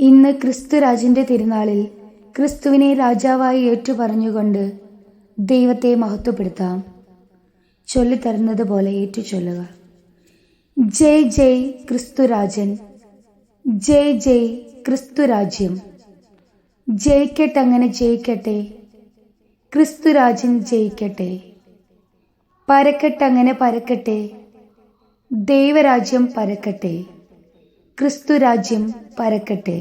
ഇന്ന് ക്രിസ്തുരാജിന്റെ തിരുനാളിൽ ക്രിസ്തുവിനെ രാജാവായി ഏറ്റുപറഞ്ഞുകൊണ്ട് ദൈവത്തെ മഹത്വപ്പെടുത്താം. ചൊല്ലിത്തരുന്നത് പോലെ ഏറ്റുചൊല്ലുക. ജയ് ജയ് ക്രിസ്തുരാജൻ ജയ് ജയ് ക്രിസ്തുരാജ്യം ജയിക്കട്ടങ്ങനെ ജയിക്കട്ടെ? ക്രിസ്തുരാജൻ ജയിക്കട്ടെ. പരക്കട്ടെ അങ്ങനെ പരക്കട്ടെ? ദൈവരാജ്യം പരക്കട്ടെ. ക്രിസ്തുരാജ്യം പരക്കട്ടെ.